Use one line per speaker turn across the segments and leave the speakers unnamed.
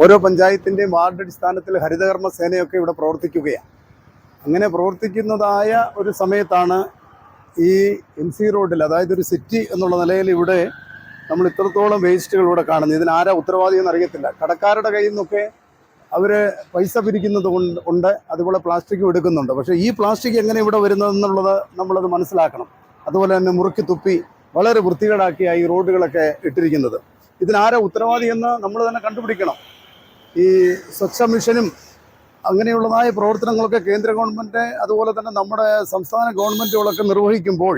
ഓരോ പഞ്ചായത്തിന്റെയും വാർഡ് അടിസ്ഥാനത്തിൽ ഹരിതകർമ്മ സേനയൊക്കെ ഇവിടെ പ്രവർത്തിക്കുകയാണ്. അങ്ങനെ പ്രവർത്തിക്കുന്നതായ ഒരു സമയത്താണ് ഈ എം സി റോഡിൽ അതായത് ഒരു സിറ്റി എന്നുള്ള നിലയിൽ ഇവിടെ നമ്മൾ ഇത്രത്തോളം വേസ്റ്റുകൾ ഇവിടെ കാണുന്നത്. ഇതിന് ആരാ ഉത്തരവാദി എന്ന് അറിയത്തില്ല. കടക്കാരുടെ കയ്യിൽ നിന്നൊക്കെ അവർ പൈസ പിരിക്കുന്നത് കൊണ്ട് ഉണ്ട്. അതുപോലെ പ്ലാസ്റ്റിക്കും എടുക്കുന്നുണ്ട്. പക്ഷേ ഈ പ്ലാസ്റ്റിക് എങ്ങനെ ഇവിടെ വരുന്നതെന്നുള്ളത് നമ്മളത് മനസ്സിലാക്കണം. അതുപോലെ തന്നെ മുറുക്കി തുപ്പി വളരെ വൃത്തികേടാക്കിയ ഈ റോഡുകളൊക്കെ ഇട്ടിരിക്കുന്നത്. ഇതിനാരാ ഉത്തരവാദി എന്ന് നമ്മൾ തന്നെ കണ്ടുപിടിക്കണം. ഈ സ്വച്ഛ മിഷനും അങ്ങനെയുള്ളതായ പ്രവർത്തനങ്ങളൊക്കെ കേന്ദ്ര ഗവൺമെന്റ് അതുപോലെ തന്നെ നമ്മുടെ സംസ്ഥാന ഗവൺമെന്റുകളൊക്കെ നിർവഹിക്കുമ്പോൾ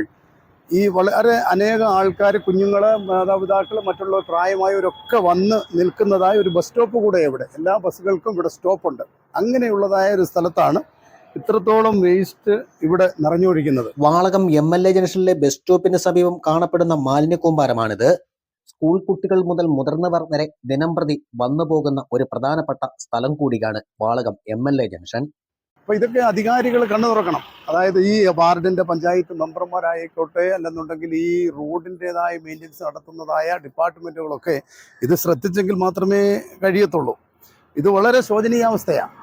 ഈ വളരെ അനേക ആൾക്കാർ കുഞ്ഞുങ്ങൾ മാതാപിതാക്കൾ മറ്റുള്ള പ്രായമായവരൊക്കെ വന്ന് നിൽക്കുന്നതായ ഒരു ബസ് സ്റ്റോപ്പ് കൂടെ ഇവിടെ എല്ലാ ബസ്സുകൾക്കും ഇവിടെ സ്റ്റോപ്പുണ്ട്. അങ്ങനെയുള്ളതായ ഒരു സ്ഥലത്താണ് ഇത്രത്തോളം വേസ്റ്റ് ഇവിടെ നിറഞ്ഞൊഴിക്കുന്നത്
വാളകം എം എൽ എ ജംഗ്ഷനിലെ ബസ് സ്റ്റോപ്പിന് സമീപം കാണപ്പെടുന്ന മാലിന്യ കൂമ്പാരമാണിത് സ്കൂൾ കുട്ടികൾ മുതൽ മുതിർന്നവർ വരെ ദിനം പ്രതി വന്നു പോകുന്ന ഒരു പ്രധാനപ്പെട്ട സ്ഥലം കൂടിയാണ് Valakam M L A junction.
അപ്പൊ ഇതൊക്കെ അധികാരികൾ കണ്ണു തുറക്കണം. അതായത് ഈ വാർഡിന്റെ പഞ്ചായത്ത് മെമ്പർമാരായിക്കോട്ടെ അല്ലെന്നുണ്ടെങ്കിൽ ഈ റോഡിന്റെതായ മെയിന്റനൻസ് നടത്തുന്നതായ ഡിപ്പാർട്ട്മെന്റുകളൊക്കെ ഇത് ശ്രദ്ധിച്ചെങ്കിൽ മാത്രമേ കഴിയത്തുള്ളൂ. ഇത് വളരെ ശോചനീയാവസ്ഥയാണ്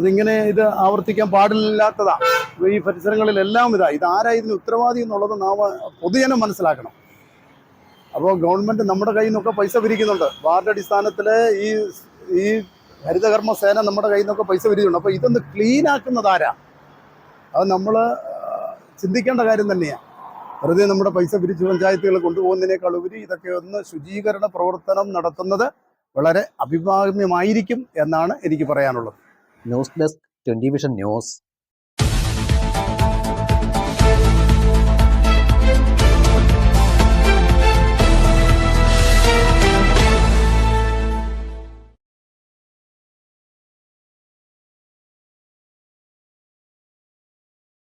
ഇതിങ്ങനെ ഇത് ആവർത്തിക്കാൻ പാടില്ലാത്തതാ. ഈ പരിസരങ്ങളിലെല്ലാം ഇതാ. ഇത് ആരാ ഉത്തരവാദി എന്നുള്ളത് നാം പൊതുജനം മനസ്സിലാക്കണം. അപ്പോൾ ഗവൺമെന്റ് നമ്മുടെ കയ്യിൽ നിന്നൊക്കെ പൈസ പിരിക്കുന്നുണ്ട്. വാർഡ് അടിസ്ഥാനത്തിൽ ഈ ഈ ഹരിതകർമ്മ സേന നമ്മുടെ കയ്യിൽ നിന്നൊക്കെ പൈസ പിരിക്കുന്നുണ്ട്. അപ്പോൾ ഇതൊന്ന് ക്ലീൻ ആക്കുന്നത് ആരാ? അത് നമ്മൾ ചിന്തിക്കേണ്ട കാര്യം തന്നെയാണ് വെറുതെ നമ്മുടെ പൈസ പിരിച്ച് പഞ്ചായത്തുകൾ കൊണ്ടുപോകുന്നതിനേക്കാൾ ഉപരി ഇതൊക്കെ ഒന്ന് ശുചീകരണ പ്രവർത്തനം നടത്തുന്നത് വളരെ അഭികാമ്യമായിരിക്കും എന്നാണ് എനിക്ക് പറയാനുള്ളത്.
News desk twenty vision news.